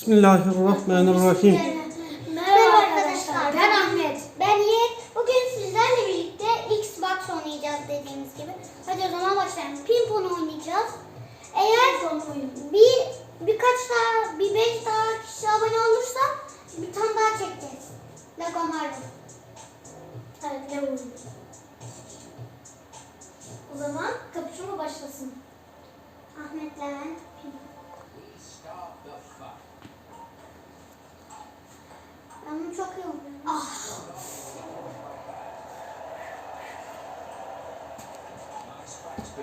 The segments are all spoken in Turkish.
Bismillahirrahmanirrahim. Merhaba arkadaşlar. Ben Ahmet. Ben Yiğit. Bugün sizlerle birlikte Xbox oynayacağız dediğimiz gibi. Hadi o zaman başlayalım. Pimpon oynayacağız. Eğer bir birkaç daha, bir beş daha kişi abone olursa bir tane daha çekeceğiz. Lego Marvel. Evet, Lego O zaman kapışma başlasın. Ahmet Levent.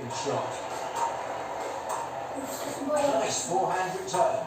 shot. Nice forehand return.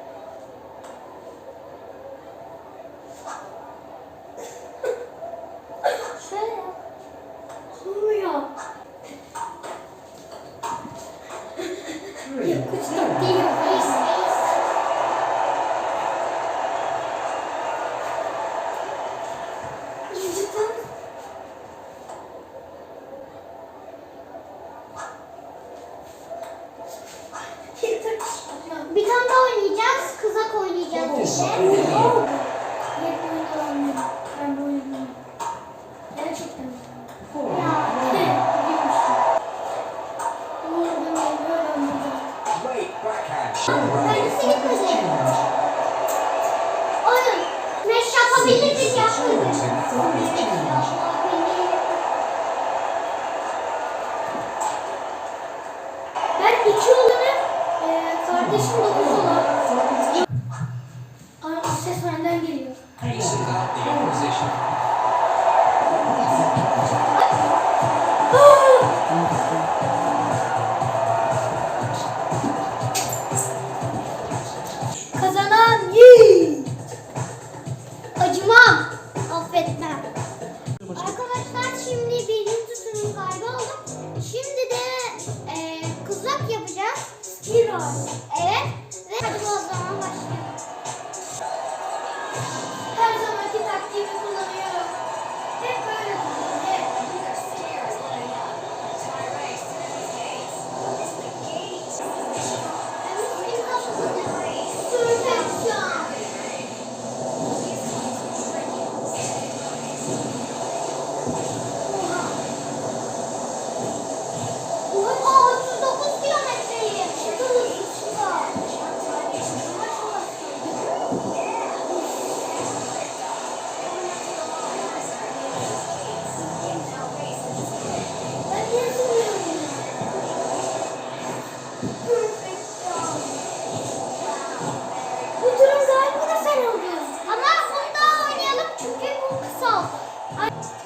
Transition. What?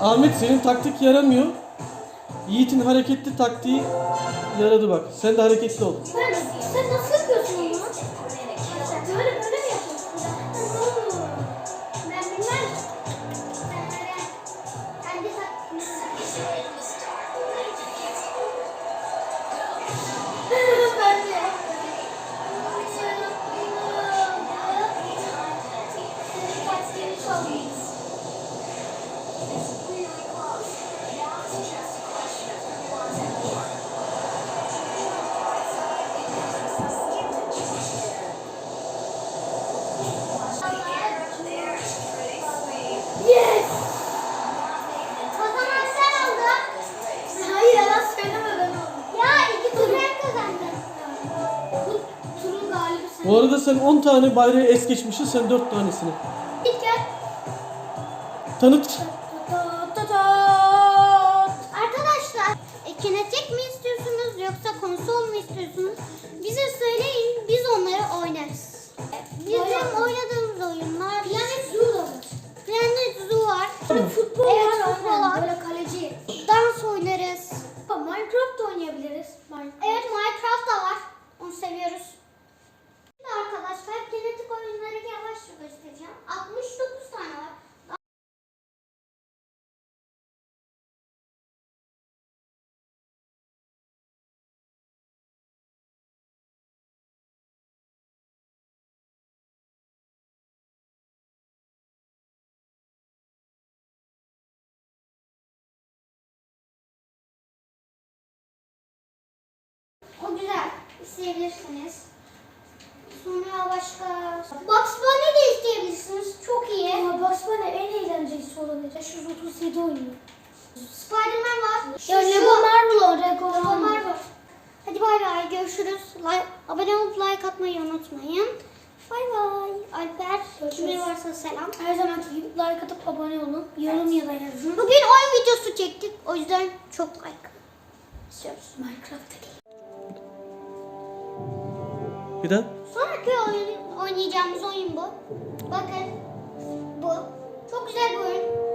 Ahmet senin taktik yaramıyor. Yiğit'in hareketli taktiği yaradı bak. Sen de hareketli ol. Ben, sen nasıl yapıyorsun onu? Böyle böyle mi yapıyorsun? Ben bilmem. Ben de yaptım. Senin Bu arada sen 10 tane bayrağı es geçmişsin. Sen 4 tanesini. Gel. Tanıt. Arkadaşlar e, kinetik mi istiyorsunuz yoksa konsol mu istiyorsunuz? Bize söyleyin biz onları oynarız. Bizim oynadığımız oyunlar Planet Zoo var. Planet Zoo var. Futbol evet, var. Futbol var. İsteyebilirsiniz. Sonra başka... Bugs Bunny de isteyebilirsiniz. Çok iyi. Ama Bugs Bunny en eğlencelisi olabilir. 537 oynuyor. Spider-Man var. Şu, Ya Lego Marvel o, Lego Marvel. Hadi bay bay. Görüşürüz. Like, abone olup like atmayı unutmayın. Bay bay. Alper, Görüşürüz. kime varsa selam. Her zamanki gibi like atıp abone olun. Yorum ya da yazın. Bugün oyun videosu çektik. O yüzden çok like istiyoruz. Minecraft'taki. Bir daha. Sonraki oyun oynayacağımız oyun bu. Bakın bu. Çok güzel bir oyun.